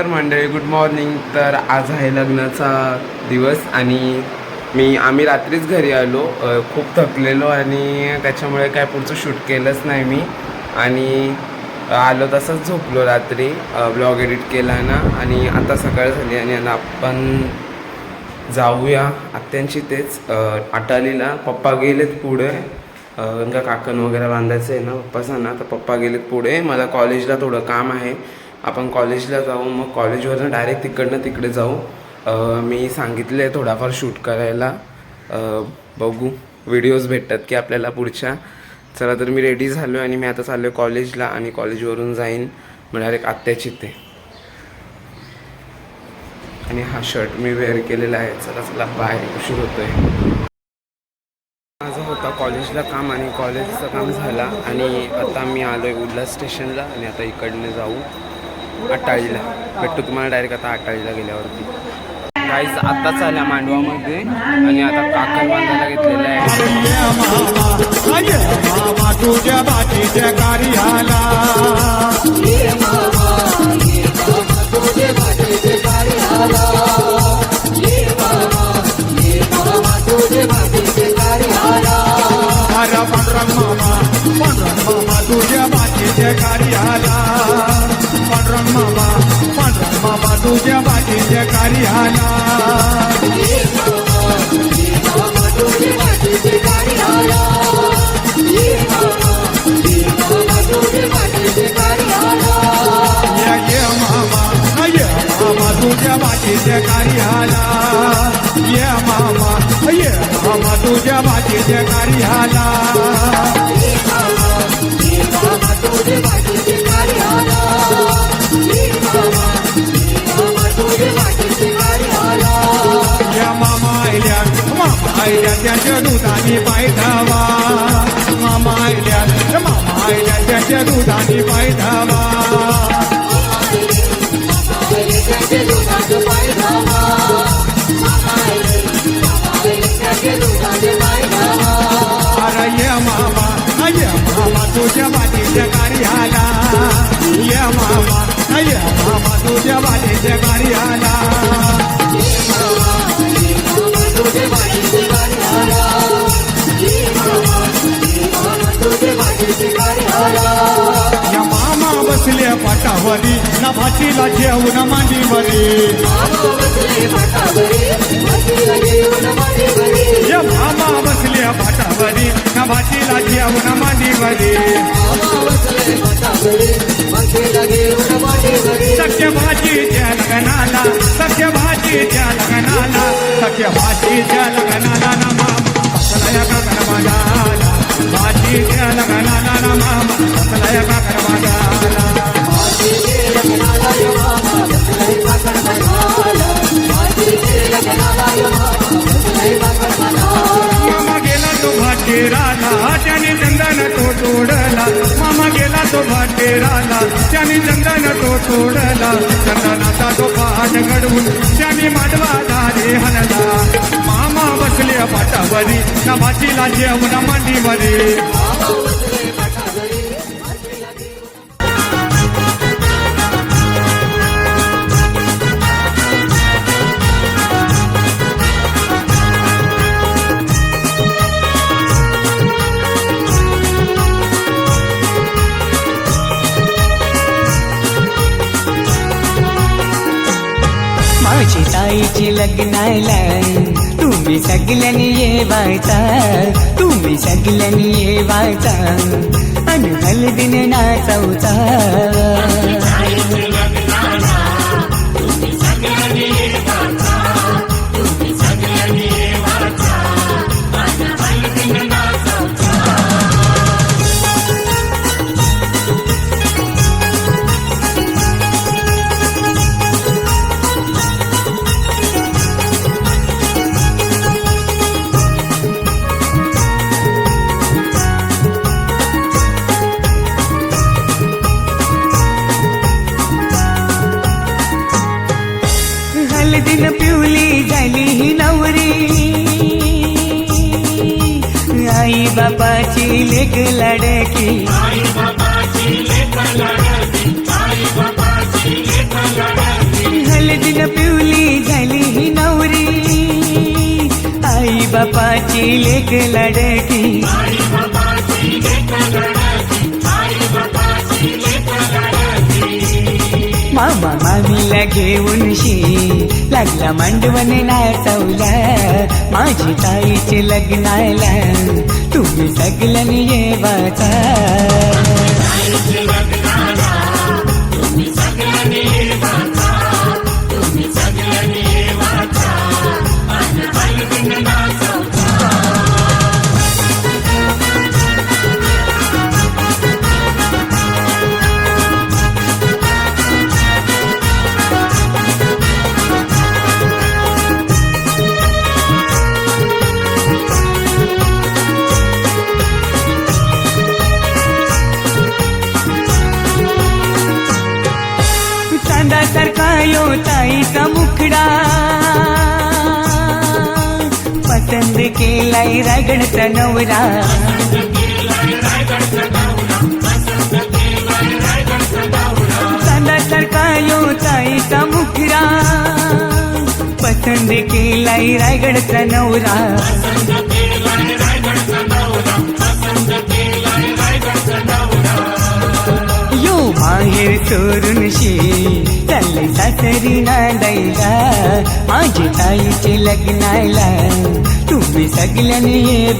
तर मंडळी good morning तर आज आहे लग्नाचा दिवस आणि मी आम्ही रात्रीच घरी आलो. खूप थकलेलो आणि त्याच्यामुळे काय पुढचं शूट केलंच नाही मी. आणि आलो तसंच झोपलो रात्री. ब्लॉग एडिट केला ना. आणि आता सकाळ झाली आणि आपण जाऊया आत्यांची तेच अटालीला. पप्पा गेलेत पुढे. का काकण वगैरे बांधायचं आहे ना पप्पा ना. तर पप्पा गेलेत पुढे. मला कॉलेजला थोडं काम आहे. आपण कॉलेजला जाऊ मग कॉलेजवरनं डायरेक्ट तिकडनं तिकडे जाऊ. मी सांगितले थोडाफार शूट करायला. बघू. व्हिडिओज भेटतात की आपल्याला पुढच्या. चला तर मी रेडी झालो आणि मी आता चाललो आहे कॉलेजला आणि कॉलेजवरून जाईन मग डायरेक्ट आत्याची ते आणि हा शर्ट मी वेअर केलेला आहे. चला चला बाय उशीर होतोय. माझा होता कॉलेजला काम आणि कॉलेजचं काम झाला आणि आता मी आलो आहे उल्हास स्टेशनला आणि आता इकडनं जाऊ. अटाळीला. भेटतो तुम्हाला डायरेक्ट आता अटाळीला गेल्यावरती. काहीच आत्ताच आल्या मांडवामध्ये आणि आता काकल बांधायला घेतलेलं आहे. मामा तुझ्या बाटीच्या कार्याला. तुझ्या बाटीच्या कार्याला ये ये मामा ये मामा तुझ्या बाटीच्या कार्याला ये मामा ये मामा तुझ्या बाटीच्या कार्याला मामा ये मामा तुझ्या बाटीच्या कार्याला या मामा बसल्या पाटावरी ना भाचीला जेवण मांडीवरी या मामा बसल्या पाटावरी ना भाचीला मांडीवरी. que é batida गेला तो त्याने चंदन तो तोडला चंदनाचा तो पहाट घडवून त्याने मांडवा दारे हलला मामा बसले पाटावरी. ना भाचीला जेवण मांडीवरी. बाईची लग्नाला तुम्ही सगळ्यांनी ये वाचा तुम्ही सगळ्यांनी ये वाचा आणि हलदीन नाचवता. लेक लडकी मामा मामीला घेऊन शी लागला मांडवण नाचवला. माझी ताईचे लग्नाला तुम्ही सगळ्यांनी ये यो ताईचा मुखडा. पसंत केलाय रायगडचा नवरा. चांदासारखा यो ताईचा मुखडा. पसंत केलाय रायगडचा नवरा. माहेर चोरून शी चालले सासरी नांदायला माझी ताईचे लग्नाला तुम्ही सगळ्यांनी ये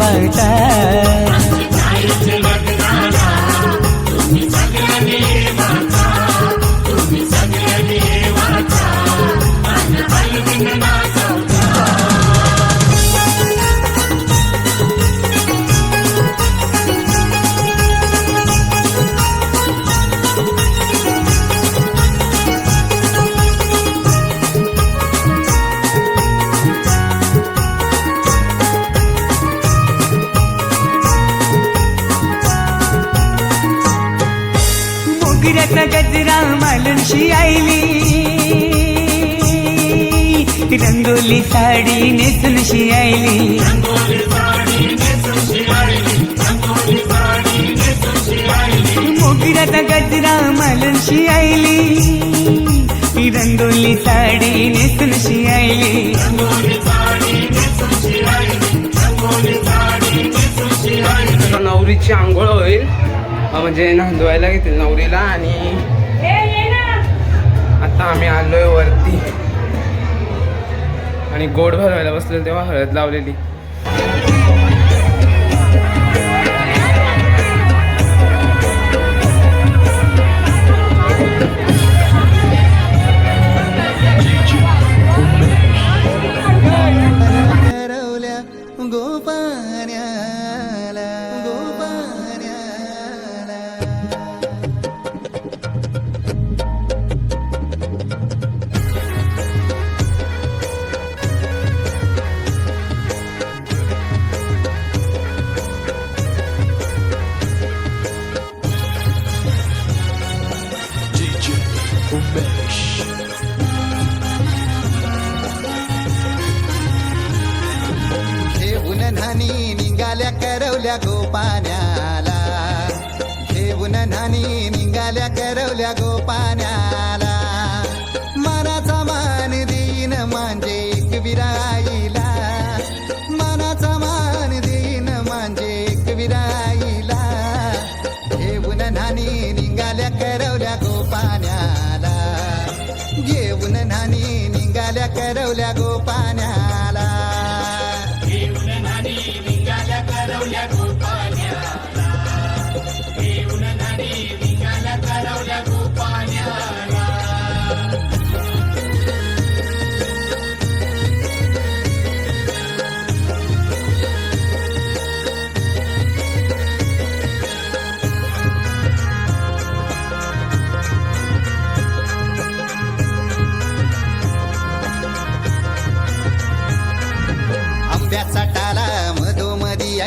बाळता गजरा मालूनशी आईली. रंगोली साडी नेसूनशी आईली. मोगऱ्याचा गजरा मालूनशी आईली. रंगोली साडी नेसूनशी आईली. नवरीची आंघोळ होईल. म्हणजे नांदवायला घेतील नवरीला आणि आता आम्ही आलोय वरती. आणि गोड भरवायला बसलेलो तेव्हा हळद लावलेली. घेऊन नानी निघाल्या करवल्या गोपाण्याला. घेऊन नानी निघाल्या करवल्या गोपाण्याला. मनाचा मान देईन म्हणजे एक विराईला. मनाचा मान देईन म्हणजे एक विराईला. घेऊन नानी निघाल्या करवल्या हरवल्या गोपान्या.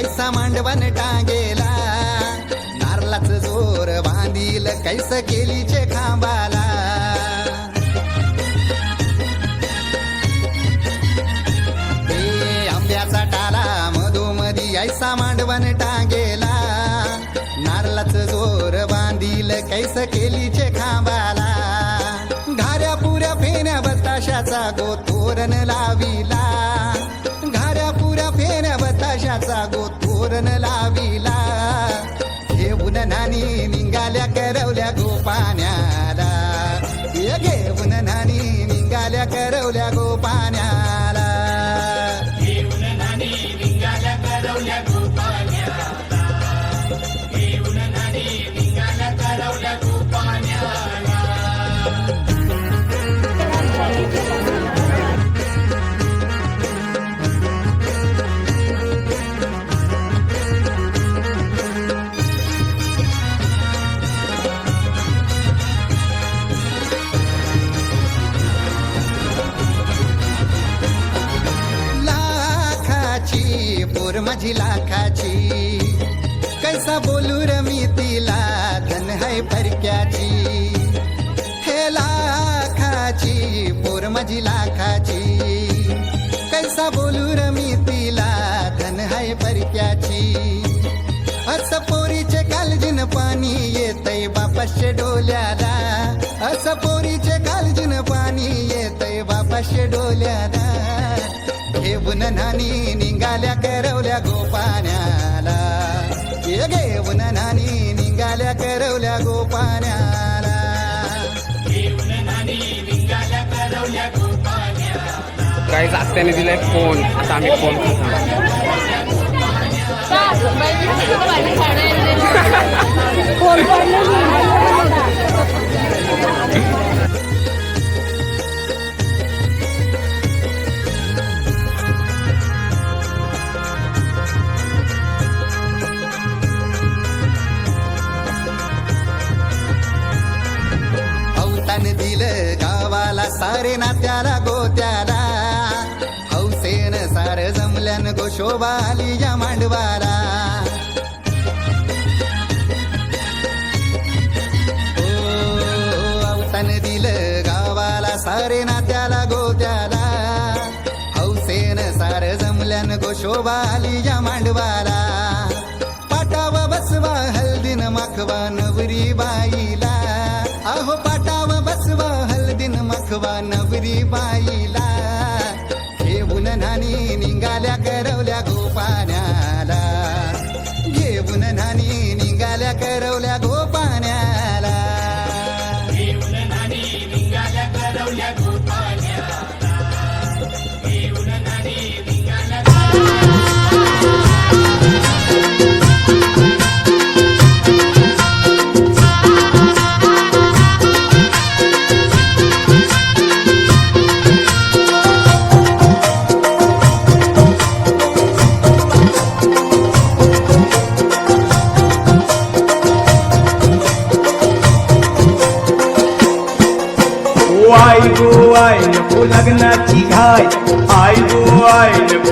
कैसा मांडवन टांगेला? नारलाच जोर बांधील कैस केलीचे खांबाला? आंब्याचा टाला मधोमधी ऐसा मांडवन टांगेला. नारलाच जोर बांधील कैस केलीचे खांबाला? घाऱ्या पुऱ्या फेण्या बताशाचा गो तोरण लाविला. तोरण माझी लाखाची. कैसा बोलू र मी तिला? धन है परक्याची. अस पोरीचे कालजिन पाणी येतय बापाशे डोल्याला. अस पोरीचे कालजिन पाणी येतय बापाशे डोल्याला. घेऊन नानी निघाल्या करवल्या गोपाण्याला. घेऊन नानी निघाल्या करवल्या गोपाण्या काही आत्याने दिलाय फोन आता आम्ही फोन खातो दिलं गावाला सारे नात्याला गोत्याला. हौसेन सार जमल्यान गोशोबा आली या मांडवाला. ओ, दिलं गावाला सारे नात्याला गोत्याला. हौसेन सार जमल्यान गोशोबाली या मांडवाला. पाटावा बसवा हल्दीन माखवा नवरी बाईला. अहो पाटावा बसवा हल्दीन माखवा नवरी बाई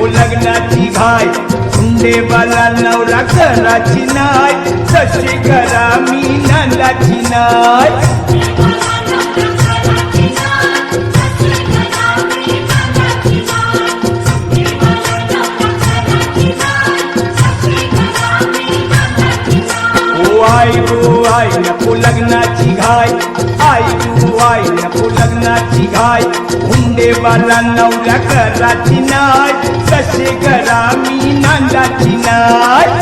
लग्नाची घाय हुंडे बाला नवरा कराची नाय. तशी करा मी नंदाची नाय. ओ आई गो आई नको लग्नाची घाय आई गो आई नको लग्नाची घाय हुंडे बाला नवरा कराची नंदाची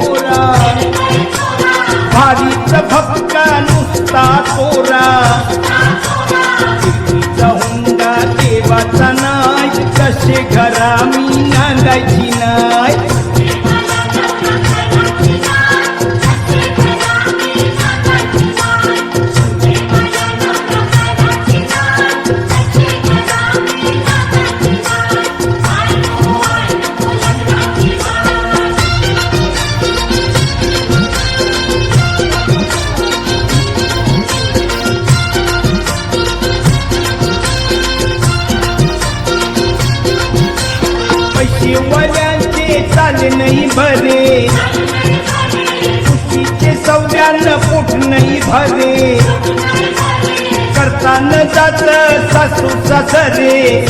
थोरा भारीच भक्त नुसता तोरा कितीचा हुंडा देवाचा नाय कसे घरा मी नांदायची नाही भरे. खुशीचे सौद्यानं पोट नाही भरे. करताना जात सासू सासरे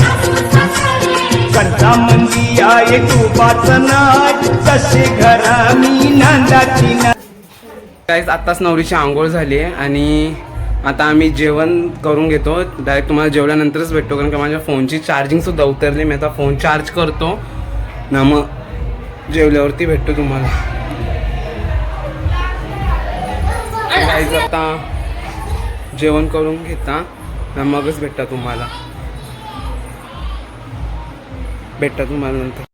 करता मंदी आहे तू नाच तसे घरा मी नांदाची ना काहीच आत्ताच नवरीची आंघोळ झाली आहे आणि आता आम्ही जेवण करून घेतो. डायरेक्ट तुम्हाला जेवल्यानंतरच भेटतो कारण का माझ्या फोनची चार्जिंगसुद्धा उतरली. मी आता फोन चार्ज करतो. ना मग जेवल्यावरती भेटतो तुम्हाला. आता जेवण करून घेता मगच भेटता तुम्हाला. भेटता तुम्हाला नंतर.